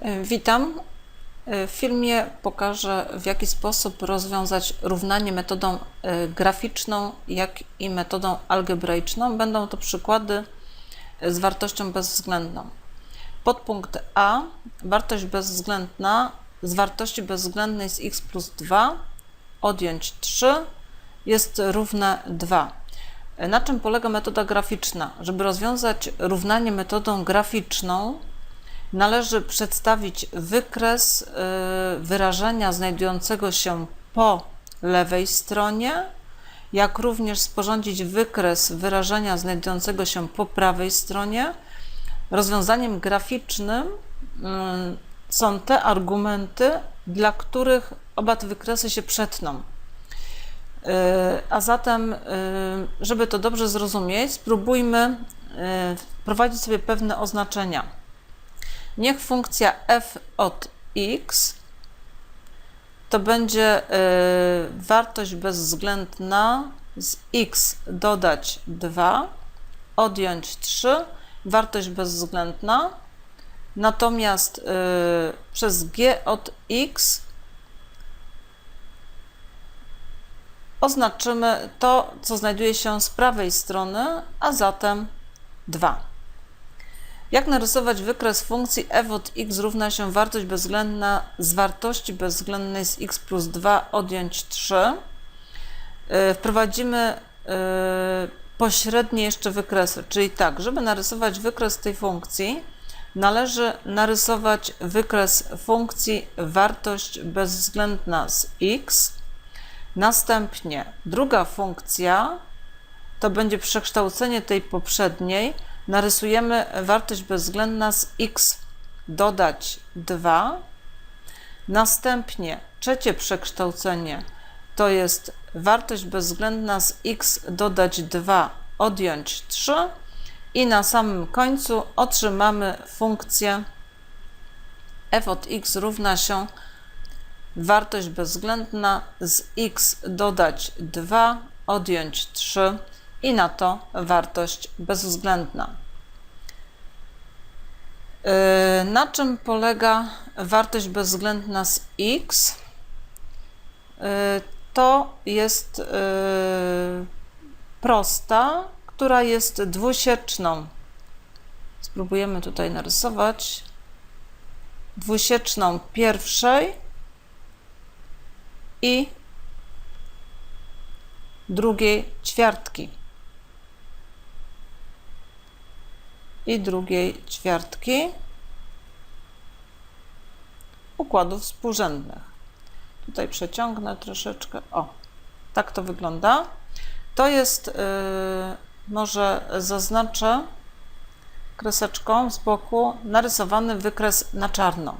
E, Witam. E, W filmie pokażę, w jaki sposób rozwiązać równanie metodą e, graficzną, jak i metodą algebraiczną. Będą to przykłady z wartością bezwzględną. Podpunkt A. Wartość bezwzględna z wartości bezwzględnej z x plus 2 odjąć 3 jest równe 2. Na czym polega metoda graficzna? Żeby rozwiązać równanie metodą graficzną, należy przedstawić wykres y, wyrażenia znajdującego się po lewej stronie, jak również sporządzić wykres wyrażenia znajdującego się po prawej stronie. Rozwiązaniem graficznym y, są te argumenty, dla których oba te wykresy się przetną. Y, A zatem, żeby to dobrze zrozumieć, spróbujmy wprowadzić sobie pewne oznaczenia. Niech funkcja f od x to będzie y, wartość bezwzględna z x dodać 2, odjąć 3, wartość bezwzględna. Natomiast y, przez g od x oznaczymy to, co znajduje się z prawej strony, a zatem 2. Jak narysować wykres funkcji f od x równa się wartość bezwzględna z wartości bezwzględnej z x plus 2 odjąć 3? Yy, Wprowadzimy yy, pośrednie jeszcze wykresy, czyli tak, żeby narysować wykres tej funkcji, należy narysować wykres funkcji wartość bezwzględna z x, Następnie druga funkcja to będzie przekształcenie tej poprzedniej. Narysujemy wartość bezwzględna z x dodać 2. Następnie trzecie przekształcenie to jest wartość bezwzględna z x dodać 2 odjąć 3 i na samym końcu otrzymamy funkcję f od x równa się wartość bezwzględna z x dodać 2, odjąć 3 i na to wartość bezwzględna. Yy, Na czym polega wartość bezwzględna z x? Yy, To jest yy, prosta, która jest dwusieczną. Spróbujemy tutaj narysować dwusieczną pierwszej i drugiej ćwiartki. I drugiej ćwiartki układów współrzędnych. Tutaj przeciągnę troszeczkę. O, tak to wygląda. To jest, yy, może zaznaczę kreseczką z boku, narysowany wykres na czarno.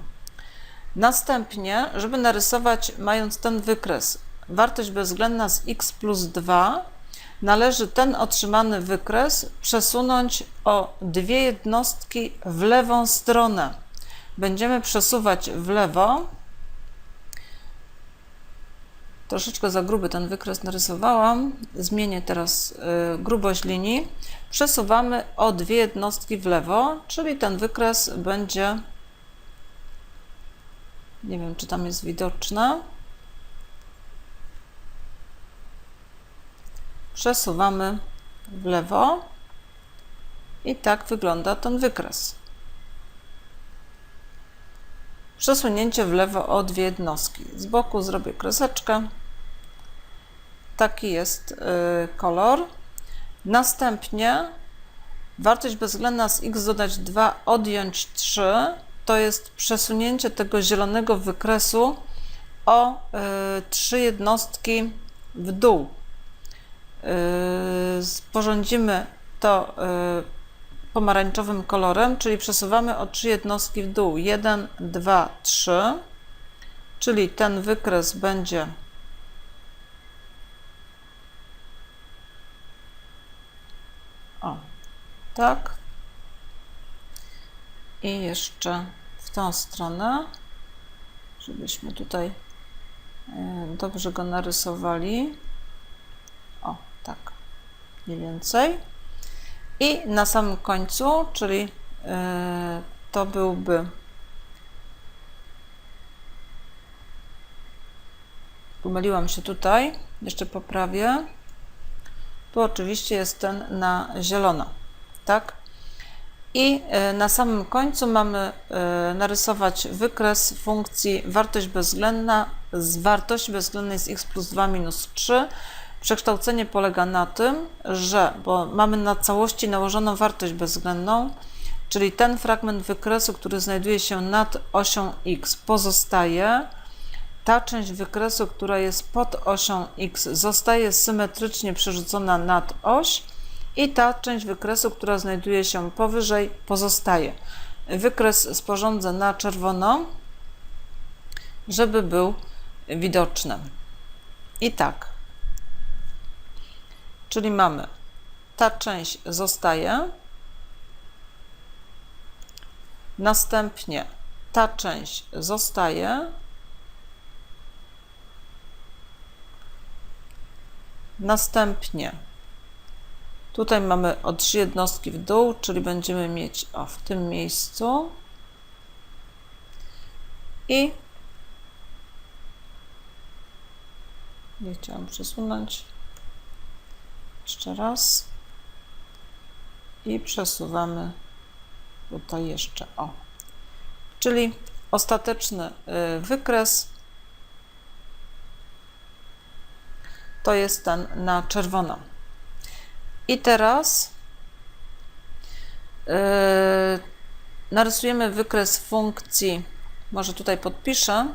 Następnie, żeby narysować, mając ten wykres, wartość bezwzględna z x plus 2, należy ten otrzymany wykres przesunąć o dwie jednostki w lewą stronę. Będziemy przesuwać w lewo. Troszeczkę za gruby ten wykres narysowałam. Zmienię teraz y, grubość linii. Przesuwamy o dwie jednostki w lewo, czyli ten wykres będzie nie wiem, czy tam jest widoczne. Przesuwamy w lewo i tak wygląda ten wykres. Przesunięcie w lewo o dwie jednostki. Z boku zrobię kreseczkę. Taki jest y, kolor. Następnie wartość bezwzględna z x dodać 2 odjąć 3 to jest przesunięcie tego zielonego wykresu o y, trzy jednostki w dół. Y, sporządzimy to y, pomarańczowym kolorem, czyli przesuwamy o trzy jednostki w dół. 1, 2, 3, czyli ten wykres będzie o, tak. I jeszcze w tą stronę, żebyśmy tutaj e, dobrze go narysowali. Tak, mniej więcej. I na samym końcu, czyli e, to byłby pomyliłam się tutaj, jeszcze poprawię. Tu oczywiście jest ten na zielono, tak? I e, na samym końcu mamy e, narysować wykres funkcji wartość bezwzględna z wartości bezwzględnej z x plus 2 minus 3 Przekształcenie polega na tym, że, bo mamy na całości nałożoną wartość bezwzględną, czyli ten fragment wykresu, który znajduje się nad osią x pozostaje, ta część wykresu, która jest pod osią x zostaje symetrycznie przerzucona nad oś, i ta część wykresu, która znajduje się powyżej, pozostaje. Wykres sporządzę na czerwono, żeby był widoczny. I tak. Czyli mamy ta część zostaje, następnie ta część zostaje, następnie Tutaj mamy o trzy jednostki w dół, czyli będziemy mieć o, w tym miejscu i nie chciałam przesunąć jeszcze raz. I przesuwamy tutaj jeszcze o. Czyli ostateczny y, wykres. To jest ten na czerwono. I teraz yy, narysujemy wykres funkcji, może tutaj podpiszę,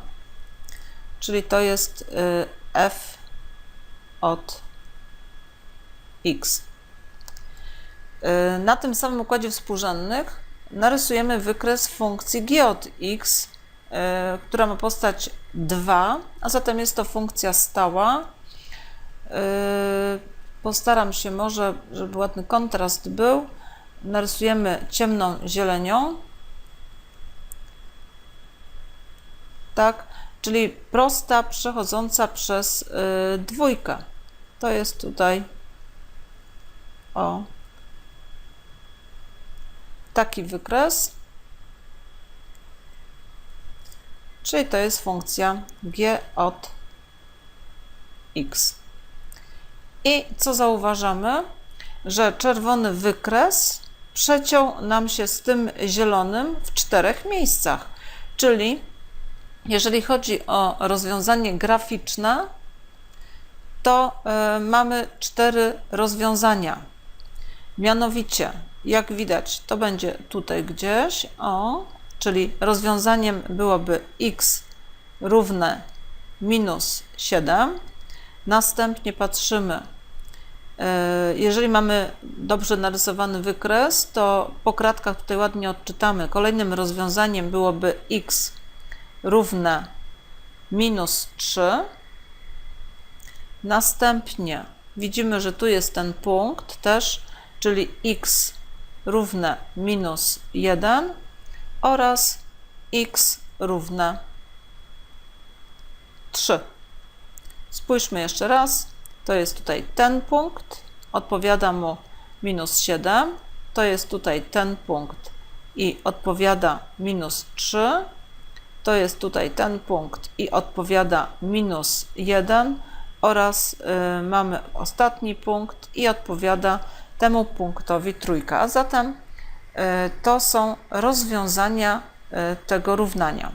czyli to jest yy, f od x. Yy, na tym samym układzie współrzędnych narysujemy wykres funkcji g od x, yy, która ma postać 2, a zatem jest to funkcja stała. Yy, Postaram się może, żeby ładny kontrast był. Narysujemy ciemną zielenią. Tak, czyli prosta przechodząca przez dwójkę. To jest tutaj o taki wykres. Czyli to jest funkcja g od x. I co zauważamy? Że czerwony wykres przeciął nam się z tym zielonym w czterech miejscach. Czyli jeżeli chodzi o rozwiązanie graficzne, to y, mamy cztery rozwiązania. Mianowicie, jak widać, to będzie tutaj gdzieś, o, czyli rozwiązaniem byłoby x równe minus 7. Następnie patrzymy E, jeżeli mamy dobrze narysowany wykres, to po kratkach tutaj ładnie odczytamy. Kolejnym rozwiązaniem byłoby x równe minus 3. Następnie widzimy, że tu jest ten punkt też, czyli x równe minus 1 oraz x równe 3. Spójrzmy jeszcze raz. To jest tutaj ten punkt, odpowiada mu minus 7. To jest tutaj ten punkt i odpowiada minus 3. To jest tutaj ten punkt i odpowiada minus 1 oraz y, mamy ostatni punkt i odpowiada temu punktowi trójka. A zatem y, to są rozwiązania y, tego równania.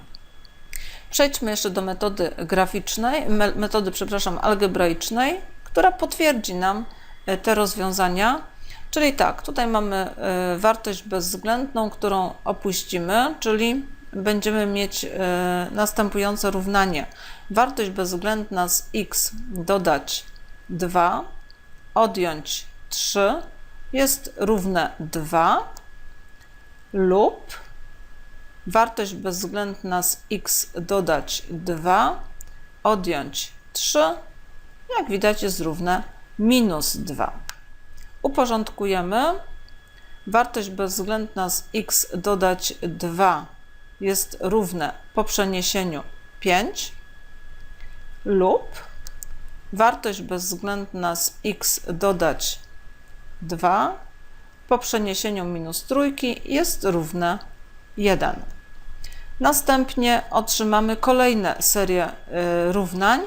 Przejdźmy jeszcze do metody graficznej, metody, przepraszam, algebraicznej która potwierdzi nam e, te rozwiązania. Czyli tak, tutaj mamy e, wartość bezwzględną, którą opuścimy, czyli będziemy mieć e, następujące równanie. Wartość bezwzględna z x dodać 2, odjąć 3 jest równe 2 lub wartość bezwzględna z x dodać 2, odjąć 3 jak widać jest równe minus 2. Uporządkujemy. Wartość bezwzględna z x dodać 2 jest równe po przeniesieniu 5 lub wartość bezwzględna z x dodać 2 po przeniesieniu minus trójki jest równe 1. Następnie otrzymamy kolejne serię y, równań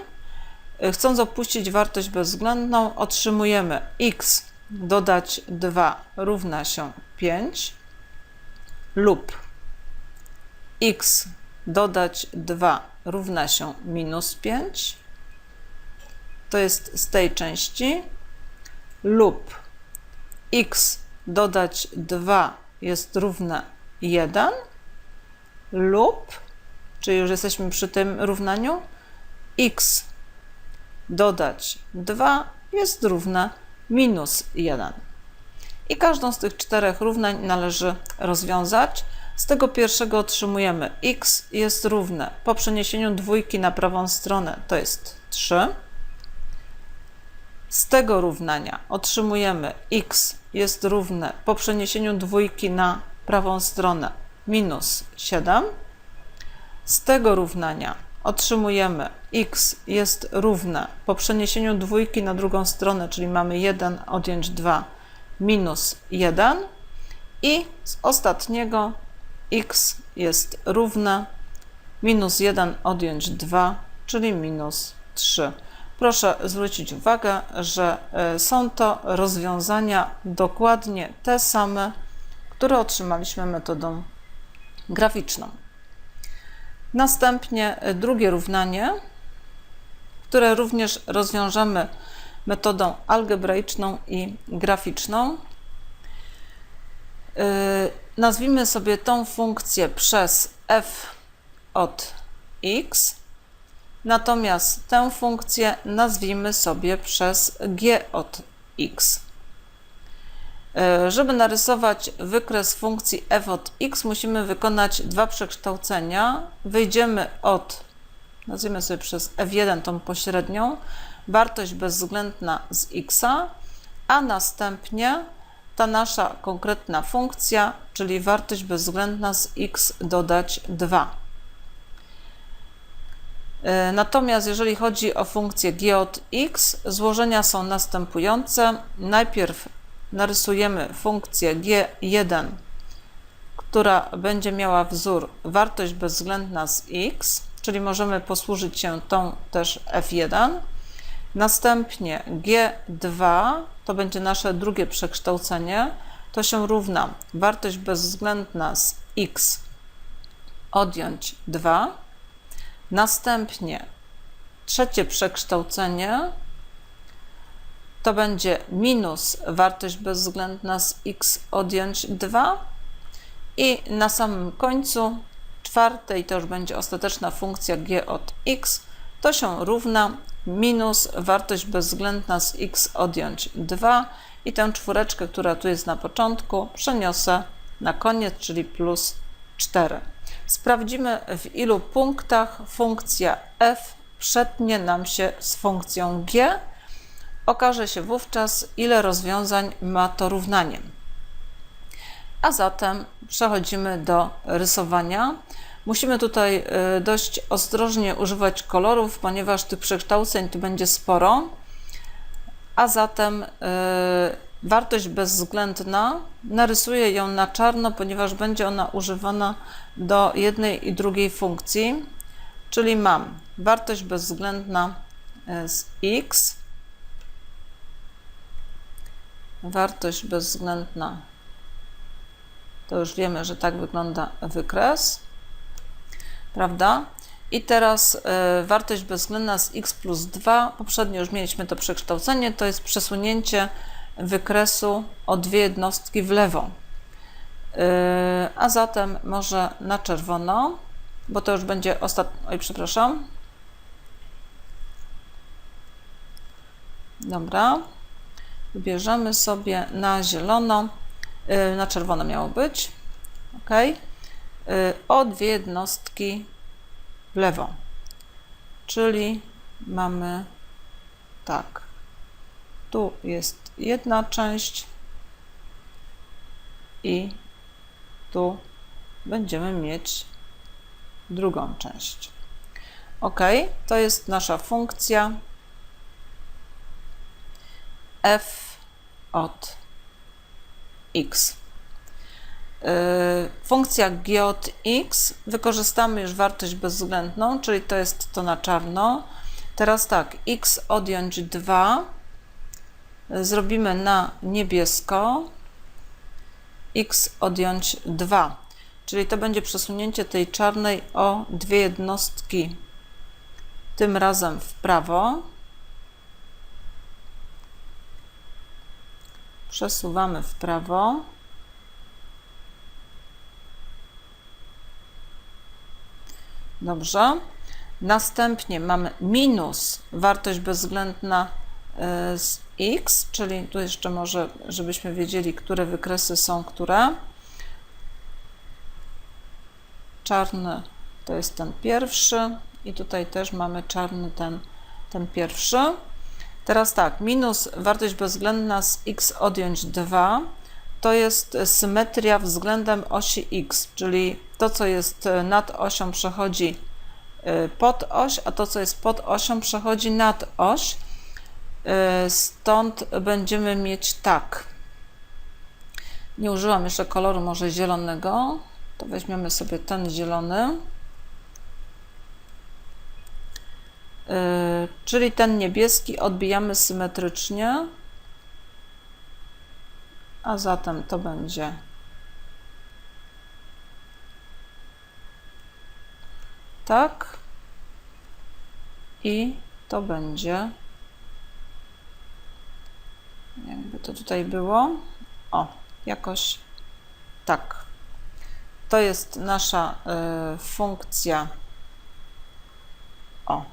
Y, Chcąc opuścić wartość bezwzględną, otrzymujemy x dodać 2 równa się 5 lub x dodać 2 równa się minus 5. To jest z tej części. Lub x dodać 2 jest równe 1 lub, czyli już jesteśmy przy tym równaniu, x dodać 2 jest równe minus 1. I każdą z tych czterech równań należy rozwiązać. Z tego pierwszego otrzymujemy x jest równe po przeniesieniu dwójki na prawą stronę to jest 3. Z tego równania otrzymujemy x jest równe po przeniesieniu dwójki na prawą stronę minus 7. Z tego równania otrzymujemy x jest równe po przeniesieniu dwójki na drugą stronę, czyli mamy 1 odjąć 2 minus 1 i z ostatniego x jest równe minus 1 odjąć 2, czyli minus 3. Proszę zwrócić uwagę, że e, są to rozwiązania dokładnie te same, które otrzymaliśmy metodą graficzną. Następnie e, drugie równanie, które również rozwiążemy metodą algebraiczną i graficzną. Yy, Nazwijmy sobie tą funkcję przez f od x, natomiast tę funkcję nazwijmy sobie przez g od x. Yy, Żeby narysować wykres funkcji f od x, musimy wykonać dwa przekształcenia. Wyjdziemy od, nazwijmy sobie przez f1 tą pośrednią, wartość bezwzględna z x, a następnie ta nasza konkretna funkcja, czyli wartość bezwzględna z x dodać 2. E, Natomiast jeżeli chodzi o funkcję g od x, złożenia są następujące. Najpierw narysujemy funkcję g1, która będzie miała wzór wartość bezwzględna z x, czyli możemy posłużyć się tą też f1. Następnie G2 to będzie nasze drugie przekształcenie. To się równa wartość bezwzględna z x odjąć 2. Następnie trzecie przekształcenie to będzie minus wartość bezwzględna z x odjąć 2. I na samym końcu czwartej to już będzie ostateczna funkcja g od x. To się równa minus wartość bezwzględna z x odjąć 2 i tę czwóreczkę, która tu jest na początku, przeniosę na koniec, czyli plus 4. Sprawdzimy w ilu punktach funkcja f przetnie nam się z funkcją g. Okaże się wówczas, ile rozwiązań ma to równanie. A zatem przechodzimy do rysowania. Musimy tutaj y, dość ostrożnie używać kolorów, ponieważ tych przekształceń tu będzie sporo. A zatem y, wartość bezwzględna narysuję ją na czarno, ponieważ będzie ona używana do jednej i drugiej funkcji. Czyli mam wartość bezwzględna y, z x, wartość bezwzględna, to już wiemy, że tak wygląda wykres prawda? I teraz y, wartość bezwzględna z x plus 2, poprzednio już mieliśmy to przekształcenie, to jest przesunięcie wykresu o dwie jednostki w lewo. Y, a zatem może na czerwono, bo to już będzie ostatni, oj przepraszam. Dobra, wybierzemy sobie na zielono, y, na czerwono miało być, ok o dwie jednostki w lewo. Czyli mamy tak. Tu jest jedna część i tu będziemy mieć drugą część. Ok, to jest nasza funkcja f od x. Y, funkcja g od x wykorzystamy już wartość bezwzględną, czyli to jest to na czarno. Teraz tak, x odjąć 2 zrobimy na niebiesko, x odjąć 2, czyli to będzie przesunięcie tej czarnej o dwie jednostki, tym razem w prawo. Przesuwamy w prawo. Dobrze. Następnie mamy minus wartość bezwzględna z x, czyli tu jeszcze może, żebyśmy wiedzieli, które wykresy są które. Czarny to jest ten pierwszy i tutaj też mamy czarny ten, ten pierwszy. Teraz tak, minus wartość bezwzględna z x odjąć 2 to jest symetria względem osi x, czyli to, co jest nad osią przechodzi y, pod oś, a to, co jest pod osią przechodzi nad oś. Y, Stąd będziemy mieć tak. Nie użyłam jeszcze koloru może zielonego, to weźmiemy sobie ten zielony. Yy, czyli ten niebieski odbijamy symetrycznie, a zatem to będzie tak i to będzie to tutaj było o, jakoś tak to jest nasza y, funkcja o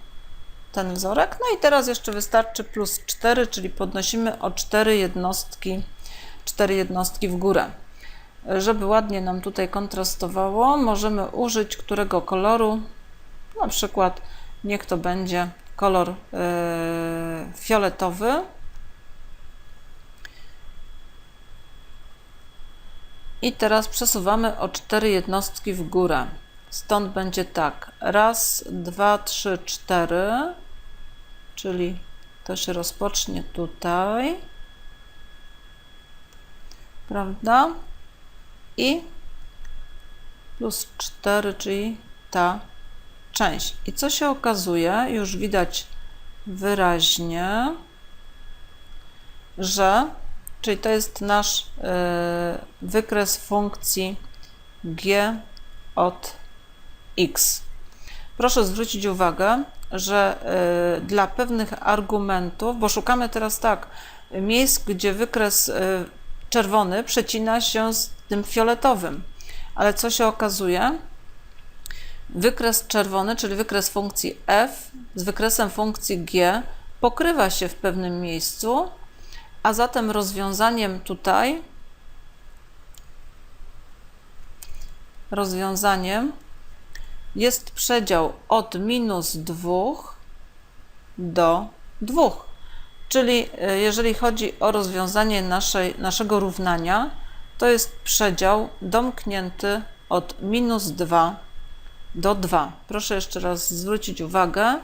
ten wzorek. No i teraz jeszcze wystarczy plus 4, czyli podnosimy o 4 jednostki, 4 jednostki w górę. Żeby ładnie nam tutaj kontrastowało, możemy użyć którego koloru, na przykład niech to będzie kolor yy, fioletowy. I teraz przesuwamy o 4 jednostki w górę. Stąd będzie tak. Raz, dwa, trzy, cztery. Czyli to się rozpocznie tutaj. Prawda? I plus 4, czyli ta część. I co się okazuje? Już widać wyraźnie, że, czyli to jest nasz y, wykres funkcji g od x. Proszę zwrócić uwagę, że y, dla pewnych argumentów, bo szukamy teraz tak, miejsc, gdzie wykres y, czerwony przecina się z tym fioletowym, ale co się okazuje? Wykres czerwony, czyli wykres funkcji f z wykresem funkcji g pokrywa się w pewnym miejscu, a zatem rozwiązaniem tutaj rozwiązaniem jest przedział od minus 2 do 2. Czyli e, jeżeli chodzi o rozwiązanie naszej, naszego równania, to jest przedział domknięty od minus 2 do 2. Proszę jeszcze raz zwrócić uwagę, e,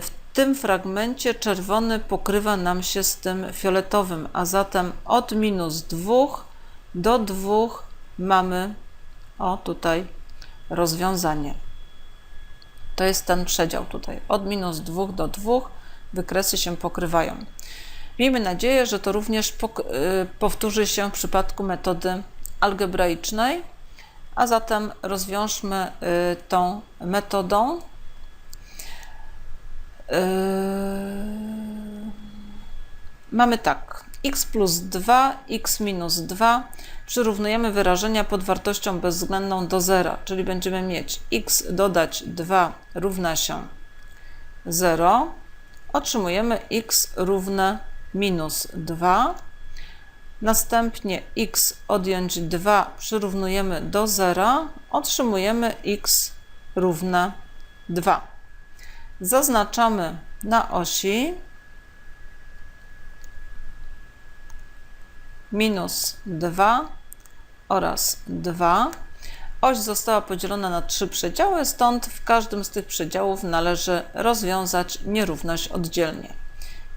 w tym fragmencie czerwony pokrywa nam się z tym fioletowym, a zatem od minus 2 do 2 mamy, o tutaj rozwiązanie. To jest ten przedział tutaj. Od minus 2 do 2 wykresy się pokrywają. Miejmy nadzieję, że to również y, powtórzy się w przypadku metody algebraicznej, a zatem rozwiążmy y, tą metodą. Y, mamy tak, x plus 2, x minus 2 przyrównujemy wyrażenia pod wartością bezwzględną do zera, czyli będziemy mieć x dodać 2 równa się 0, otrzymujemy x równe minus 2. Następnie x odjąć 2 przyrównujemy do 0, otrzymujemy x równe 2. Zaznaczamy na osi minus 2 oraz 2. Oś została podzielona na trzy przedziały, stąd w każdym z tych przedziałów należy rozwiązać nierówność oddzielnie.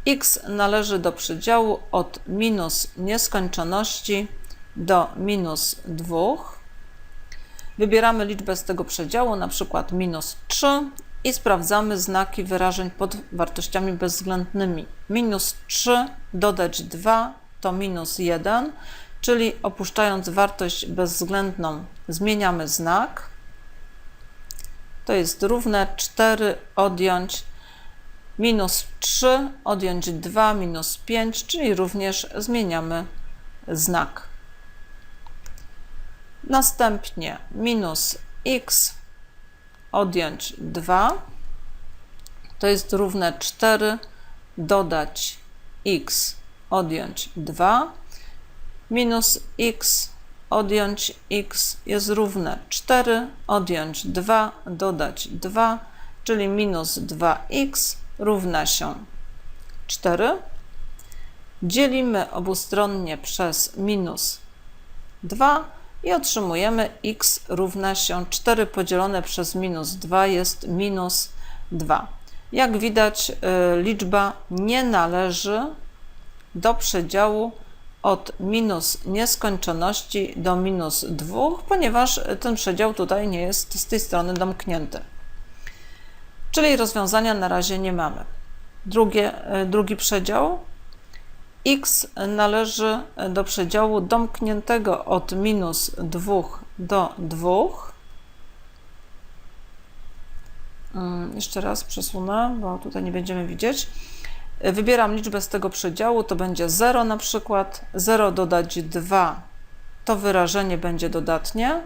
x należy do przedziału od minus nieskończoności do minus 2. Wybieramy liczbę z tego przedziału, na przykład minus 3 i sprawdzamy znaki wyrażeń pod wartościami bezwzględnymi. Minus 3 dodać 2 to minus 1, czyli opuszczając wartość bezwzględną zmieniamy znak. To jest równe 4 odjąć minus 3, odjąć 2, minus 5, czyli również zmieniamy znak. Następnie minus x odjąć 2 to jest równe 4 dodać x odjąć 2 minus x odjąć x jest równe 4 odjąć 2 dodać 2 czyli minus 2x równa się 4 dzielimy obustronnie przez minus 2 i otrzymujemy x równa się 4 podzielone przez minus 2 jest minus 2. Jak widać, y, liczba nie należy do przedziału od minus nieskończoności do minus 2, ponieważ ten przedział tutaj nie jest z tej strony domknięty. Czyli rozwiązania na razie nie mamy. Drugie, y, drugi przedział x należy do przedziału domkniętego od minus 2 do 2. Mm, jeszcze raz przesunę, bo tutaj nie będziemy widzieć. Wybieram liczbę z tego przedziału, to będzie 0 na przykład. 0 dodać 2 to wyrażenie będzie dodatnie.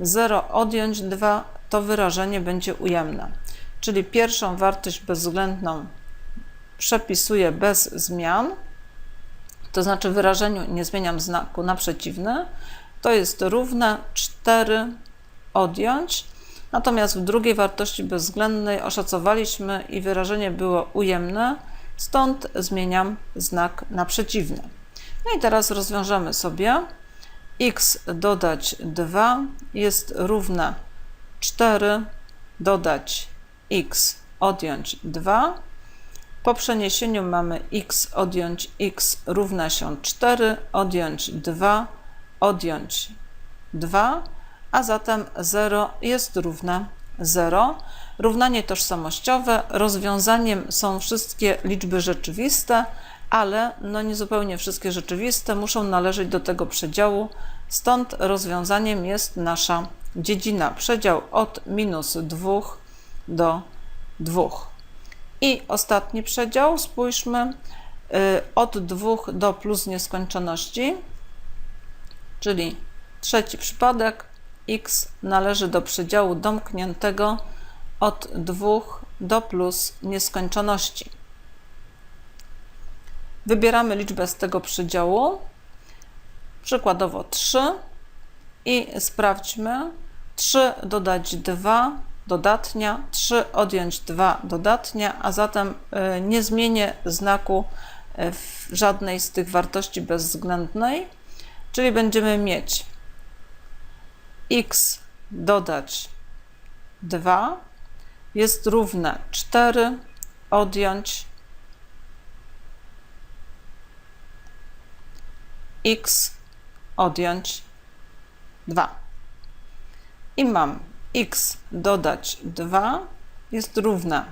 0 odjąć 2 to wyrażenie będzie ujemne. Czyli pierwszą wartość bezwzględną przepisuję bez zmian to znaczy w wyrażeniu nie zmieniam znaku na przeciwny, to jest równe 4 odjąć. Natomiast w drugiej wartości bezwzględnej oszacowaliśmy i wyrażenie było ujemne, stąd zmieniam znak na przeciwny. No i teraz rozwiążemy sobie. x dodać 2 jest równe 4 dodać x odjąć 2 po przeniesieniu mamy x odjąć x równa się 4, odjąć 2, odjąć 2, a zatem 0 jest równe 0. Równanie tożsamościowe. Rozwiązaniem są wszystkie liczby rzeczywiste, ale no niezupełnie wszystkie rzeczywiste muszą należeć do tego przedziału. Stąd rozwiązaniem jest nasza dziedzina. Przedział od minus 2 do 2. I ostatni przedział, spójrzmy, y, od 2 do plus nieskończoności, czyli trzeci przypadek, x należy do przedziału domkniętego od 2 do plus nieskończoności. Wybieramy liczbę z tego przedziału, przykładowo 3 i sprawdźmy. 3 dodać 2 dodatnia, 3 odjąć 2 dodatnia, a zatem e, nie zmienię znaku e, w żadnej z tych wartości bezwzględnej, czyli będziemy mieć x dodać 2 jest równe 4 odjąć x odjąć 2. I mam x dodać 2 jest równe.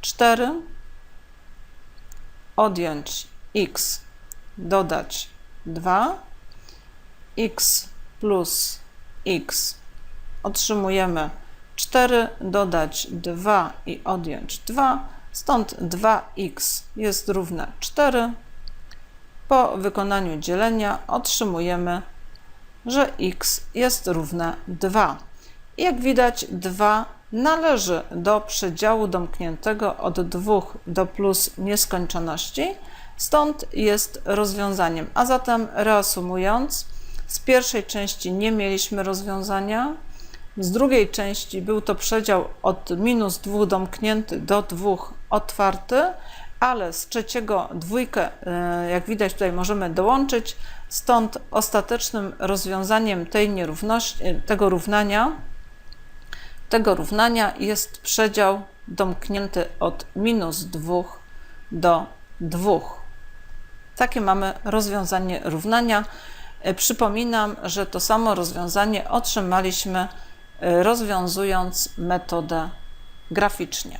4, odjąć x dodać 2, x plus x. Otrzymujemy 4, dodać 2 i odjąć 2, stąd 2x jest równe 4. Po wykonaniu dzielenia otrzymujemy, że x jest równe 2. Jak widać, 2 należy do przedziału domkniętego od 2 do plus nieskończoności, stąd jest rozwiązaniem. A zatem reasumując, z pierwszej części nie mieliśmy rozwiązania, z drugiej części był to przedział od minus 2 domknięty do 2 otwarty, ale z trzeciego dwójkę, e, jak widać tutaj możemy dołączyć, stąd ostatecznym rozwiązaniem tej nierówności, tego równania tego równania jest przedział domknięty od minus 2 do 2. Takie mamy rozwiązanie równania. E, przypominam, że to samo rozwiązanie otrzymaliśmy e, rozwiązując metodę graficznie.